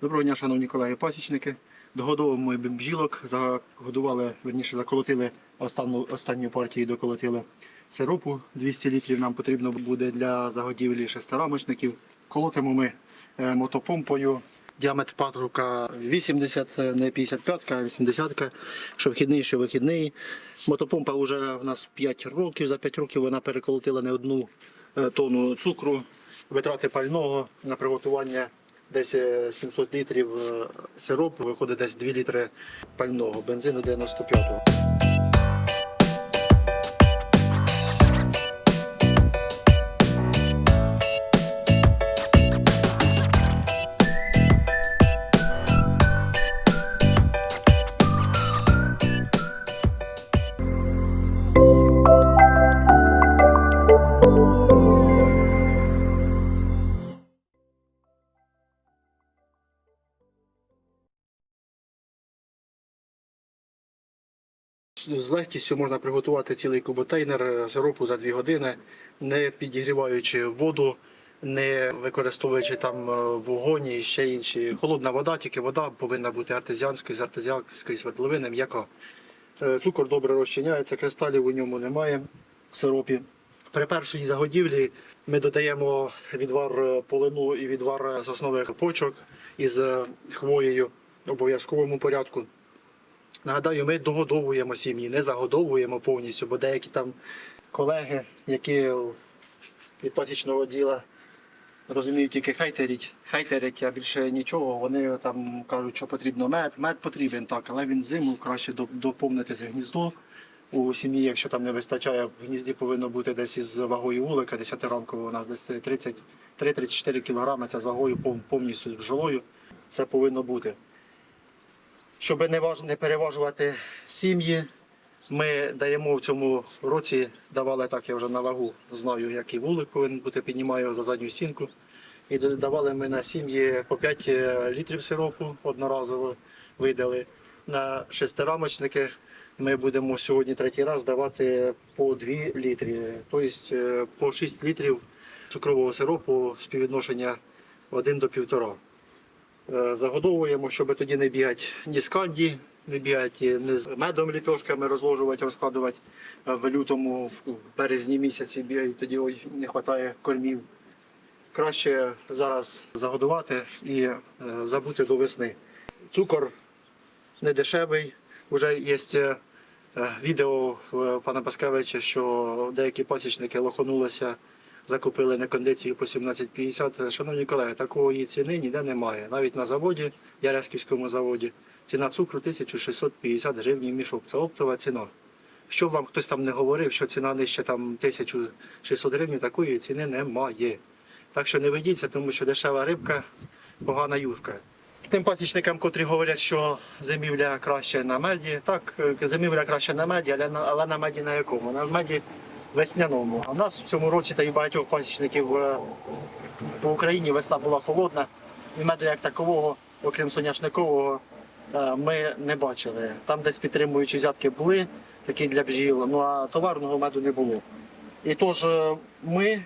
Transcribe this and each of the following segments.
Доброго дня, шановні колеги пасічники. Догодовуємо ми бджілок, загодували, верніше заколотили останню, останню партію доколотили сиропу 200 літрів. Нам потрібно буде для загодівлі шестирамочників. Колотимо ми е, мотопомпою. Діаметр патрубка 80, не 55, а 80, що вхідний, що вихідний. Мотопомпа вже в нас 5 років. За 5 років вона переколотила не одну е, тонну цукру. Витрати пального на приготування десь е, 700 літрів е, сиропу, виходить десь 2 літри пального, бензину 95-го. З легкістю можна приготувати цілий куботейнер сиропу за 2 години, не підігріваючи воду, не використовуючи там е, вогонь і ще інші. Холодна вода, тільки вода повинна бути артезіанською, з артезіанської свердловини, м'яка. Е, Цукор добре розчиняється, кристалів у ньому немає в сиропі. При першій загодівлі ми додаємо відвар е, полину і відвар соснових почок із хвоєю в обов'язковому порядку. Нагадаю, ми догодовуємо сім'ї, не загодовуємо повністю, бо деякі там колеги, які від пасічного діла розуміють тільки хайтеріть, хайтерять, а більше нічого. Вони там кажуть, що потрібно мед. Мед потрібен так, але він взиму краще до- доповнити це гніздо. У сім'ї, якщо там не вистачає, в гнізді повинно бути десь із вагою вулика, 10 рамкового, у нас десь 33-34 кг, це з вагою повністю з бджолою. Це повинно бути. Щоб не, не переважувати сім'ї, ми даємо в цьому році, давали так, я вже на вагу знаю, який вулик повинен бути, піднімаю за задню стінку. І давали ми на сім'ї по 5 літрів сиропу одноразово видали. На шестирамочники ми будемо сьогодні третій раз давати по 2 літрі, тобто е, по 6 літрів цукрового сиропу співвідношення 1 до 1,5. Е, Загодовуємо, щоб тоді не бігати ні з канді, не бігати не з медом ліпешками розложувати, розкладувати. В лютому, в березні місяці бігають, тоді ой, не вистачає кормів. Краще зараз загодувати і е, забути до весни. Цукор не дешевий. Вже є е, відео пана Паскевича, що деякі пасічники лоханулися, закупили на кондиції по 17,50. Шановні колеги, такої ціни ніде немає. Навіть на заводі, Яреськівському заводі, ціна цукру 1650 гривень мішок. Це оптова ціна. Що вам хтось там не говорив, що ціна нижче там 1600 гривень, такої ціни немає. Так що не ведіться, тому що дешева рибка, погана юшка. Тим пасічникам, котрі говорять, що зимівля краще на меді, так, е, зимівля краще на меді, але на меді на якому? На меді весняному. А в нас в цьому році та й багатьох пасічників е, по Україні весна була холодна, і меду як такового, окрім соняшникового, е, ми не бачили. Там десь підтримуючі взятки були, такі для бджіл, ну а товарного меду не було. І тож е, ми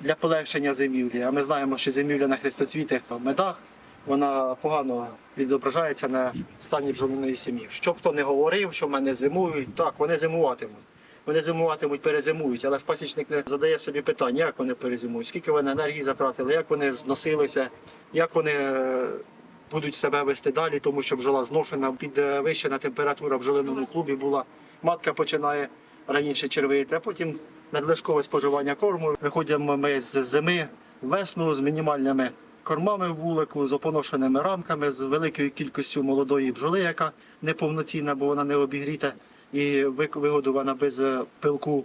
для полегшення зимівлі, а ми знаємо, що зимівля на хрестоцвітих медах, вона погано відображається на стані бджолиної сім'ї. Що б хто не говорив, що в мене зимують, так, вони зимуватимуть. Вони зимуватимуть, перезимують, але ж пасічник не задає собі питання, як вони перезимують, скільки вони енергії затратили, як вони зносилися, як вони е, будуть себе вести далі, тому що бджола зношена, підвищена температура в бджолиному клубі була. Матка починає раніше червити, а потім надлишкове споживання корму. Виходимо ми з зими весну з мінімальними кормами в вулику, з опоношеними рамками, з великою кількістю молодої бджоли, яка неповноцінна, бо вона не обігріта і вигодована без е, пилку.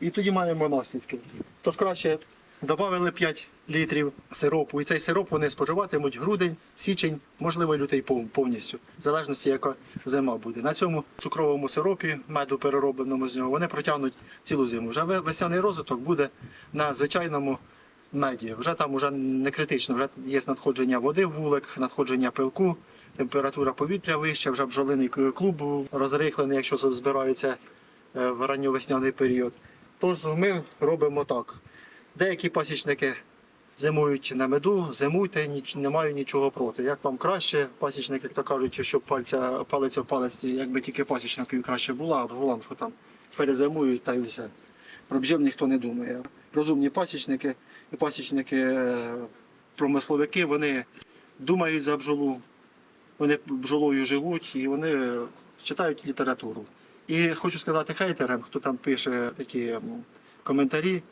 І тоді маємо наслідки. Тож краще додали 5 літрів сиропу, і цей сироп вони споживатимуть грудень, січень, можливо, лютий повністю, в залежності, яка зима буде. На цьому цукровому сиропі, меду переробленому з нього, вони протягнуть цілу зиму. Вже весняний розвиток буде на звичайному меді. Вже там вже не критично, вже є надходження води в вулик, надходження пилку, температура повітря вища, вже бджолиний клуб розрихлений, якщо збираються е, в ранньовесняний період. Тож ми робимо так. Деякі пасічники зимують на меду, зимуйте, не маю нічого проти. Як вам краще, пасічник, як то кажуть, щоб пальця, палець у палець, якби тільки пасічників краще була, а головне, що там перезимують та й все. Про бджіл ніхто не думає. Розумні пасічники і пасічники е, вони думають за бджолу, вони бджолою живуть і вони читають літературу. І хочу сказати хейтерам, хто там пише такі коментарі,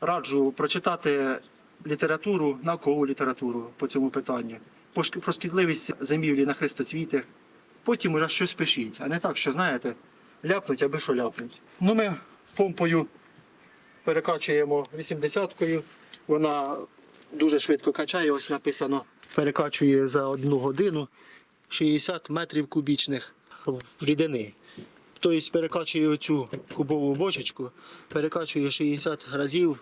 раджу прочитати літературу, наукову літературу по цьому питанню, про шкідливість зимівлі на хрестоцвітах. Потім уже щось пишіть, а не так, що знаєте, ляпнуть, аби що ляпнуть. Ну ми помпою перекачуємо 80-кою. Вона дуже швидко качає, ось написано, перекачує за одну годину 60 метрів кубічних рідини. Тобто перекачує цю кубову бочечку, перекачує 60 разів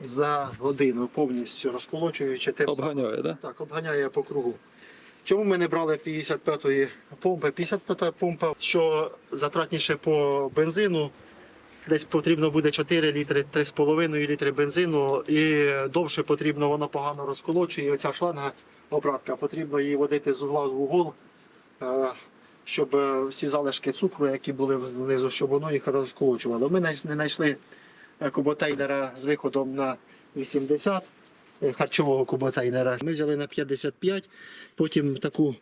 за годину, повністю розколочуючи тим. Обганяє, да? Так, обганяє по кругу. Чому ми не брали 55-ї помпи? 55-та помпа, що затратніше по бензину, десь потрібно буде 4 літри, 3,5 літри бензину, і довше потрібно, вона погано розколочує. Оця шланга обратка, потрібно її водити з угла в угол, е, щоб е, всі залишки цукру, які були знизу, щоб воно їх розколочувало. Ми не знайшли е, куботейнера з виходом на 80 е, харчового куботейнера. Ми взяли на 55, потім таку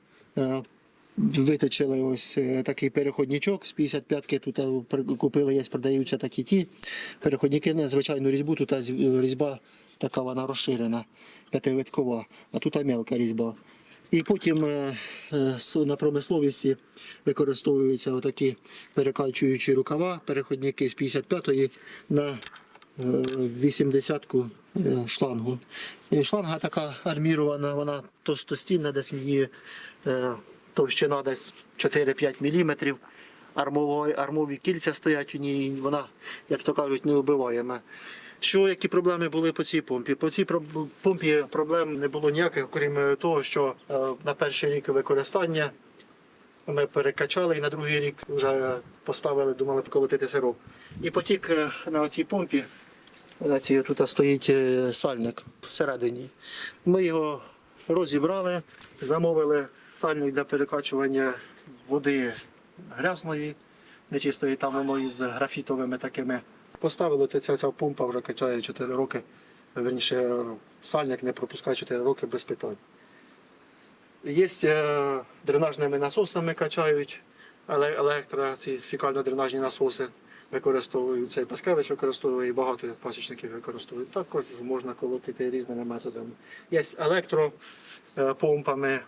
виточили ось е, такий переходничок з 55-ки. Тут е, купили, є, продаються такі ті переходники на звичайну різьбу. Тут різьба така вона розширена, п'ятивиткова, а тут мелка різьба. І потім е, на промисловості використовуються отакі перекачуючі рукава, переходники з 55-ї на 80-ку е, шлангу. І шланга така армірована, вона товстостінна, десь її товщина десь 4-5 мм. Армові, армові кільця стоять у ній, вона, як то кажуть, не вбиваємо. Що які проблеми були по цій помпі? По цій помпі проблем не було ніяких, крім того, що е, на перший рік використання ми перекачали і на другий рік вже поставили, думали поколотити сироп. І потік е, на цій помпі, на цій тут стоїть е, сальник всередині. Ми його розібрали, замовили сальник для перекачування води грязної, нечистої, там воно із графітовими такими. Поставили, ця, ця помпа вже качає 4 роки. Верніше, сальник не пропускає 4 роки без питань. Є е, дренажними насосами качають еле- електро, ці фікально-дренажні насоси використовують. Цей Паскевич використовує і багато пасічників використовують. Також можна колотити різними методами. Є електропомпами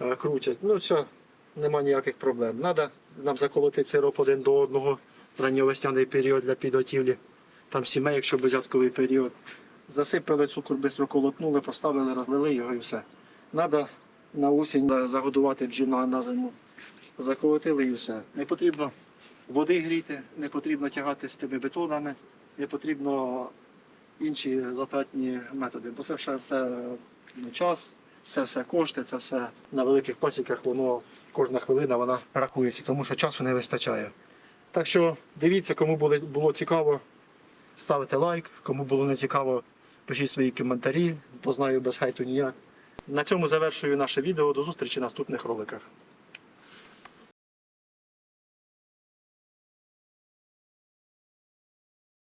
е, крутять. Ну, все, нема ніяких проблем. Надо нам заколотити сироп один до одного ранньовесняний період для підготівлі. Там сімей, якщо безятковий період. Засипали цукор, швидко колотнули, поставили, розлили його і все. Надо на осінь загодувати бджіл на зиму. Заколотили і все. Не потрібно води гріти, не потрібно тягати з тими бетонами, не потрібно інші затратні методи. Бо це все, все ну, час, це все кошти, це все на великих пасіках, воно кожна хвилина вона рахується, тому що часу не вистачає. Так що дивіться, кому було, цікаво, ставте лайк, кому було не цікаво, пишіть свої коментарі, познаю без хайту ніяк. На цьому завершую наше відео. До зустрічі в наступних роликах.